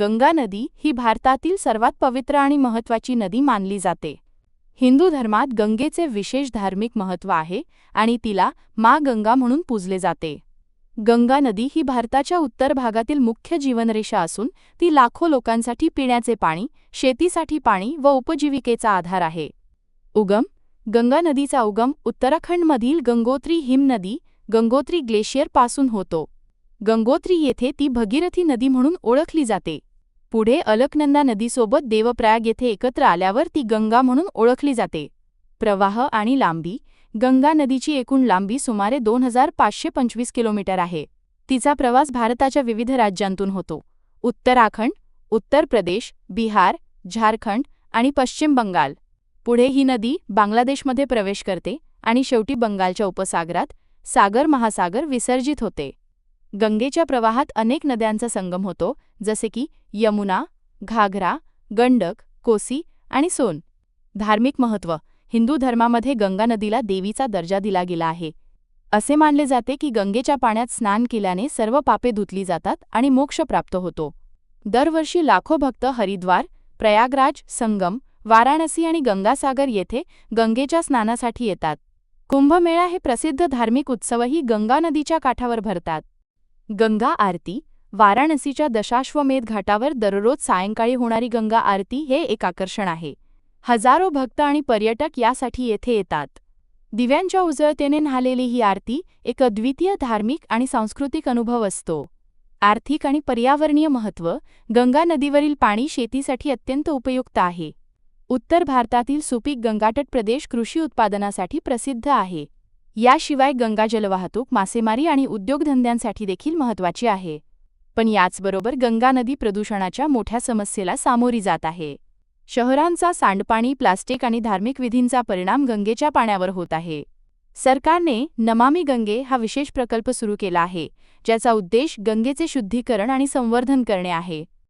गंगा नदी ही भारतातील सर्वात पवित्र आणि महत्त्वाची नदी मानली जाते. हिंदू धर्मात गंगेचे विशेष धार्मिक महत्त्व आहे आणि तिला मा गंगा म्हणून पूजले जाते. गंगा नदी ही भारताच्या उत्तर भागातील मुख्य जीवनरेषा असून ती लाखो लोकांसाठी पिण्याचे पाणी शेतीसाठी पाणी व उपजीविकेचा आधार आहे. उगम गंगा नदीचा उगम उत्तराखंडमधील गंगोत्री हिमनदी गंगोत्री ग्लेशियरपासून होतो. गंगोत्री येथे ती भगीरथी नदी म्हणून ओळखली जाते. पुढे अलकनंदा नदीसोबत देवप्रयाग येथे एकत्र आल्यावर ती गंगा म्हणून ओळखली जाते. प्रवाह आणि लांबी. गंगा नदीची एकूण लांबी सुमारे दोन हजार पाचशे पंचवीस किलोमीटर आहे. तिचा प्रवास भारताच्या विविध राज्यांतून होतो. उत्तराखंड उत्तर प्रदेश बिहार झारखंड आणि पश्चिम बंगाल. पुढे ही नदी बांगलादेशमध्ये प्रवेश करते आणि शेवटी बंगालच्या उपसागरात सागर महासागर विसर्जित होते. गंगेच्या प्रवाहात अनेक नद्यांचा संगम होतो जसे की यमुना घाघरा गंडक कोसी आणि सोन. धार्मिक महत्त्व हिंदू धर्मामध्ये गंगा नदीला देवीचा दर्जा दिला गेला आहे. असे मानले जाते की गंगेच्या पाण्यात स्नान केल्याने सर्व पापे धुतली जातात आणि मोक्ष प्राप्त होतो. दरवर्षी लाखो भक्त हरिद्वार प्रयागराज संगम वाराणसी आणि गंगासागर येथे गंगेच्या स्नानासाठी येतात. कुंभमेळा हे प्रसिद्ध धार्मिक उत्सवही गंगा नदीच्या काठावर भरतात. गंगा आरती वाराणसीच्या दशाश्वमेध घाटावर दररोज सायंकाळी होणारी गंगा आरती हे एक आकर्षण आहे. हजारो भक्त आणि पर्यटक यासाठी येथे येतात. दिव्यांच्या उजळतेने न्हालेली ही आरती एक अद्वितीय धार्मिक आणि सांस्कृतिक अनुभव असतो. आर्थिक आणि पर्यावरणीय महत्त्व गंगा नदीवरील पाणी शेतीसाठी अत्यंत उपयुक्त आहे. उत्तर भारतातील सुपीक गंगाटट प्रदेश कृषी उत्पादनासाठी प्रसिद्ध आहे. याशिवाय गंगा जलवाहतूक मासेमारी आणि उद्योगधंद्यांसाठी देखील महत्त्वाची आहे. पण याचबरोबर गंगा नदी प्रदूषणाच्या मोठ्या समस्येला सामोरी जात आहे. शहरांचा सांडपाणी प्लास्टिक आणि धार्मिक विधींचा परिणाम गंगेच्या पाण्यावर होत आहे. सरकारने नमामी गंगे हा विशेष प्रकल्प सुरू केला आहे ज्याचा उद्देश गंगेचे शुद्धीकरण आणि संवर्धन करणे आहे.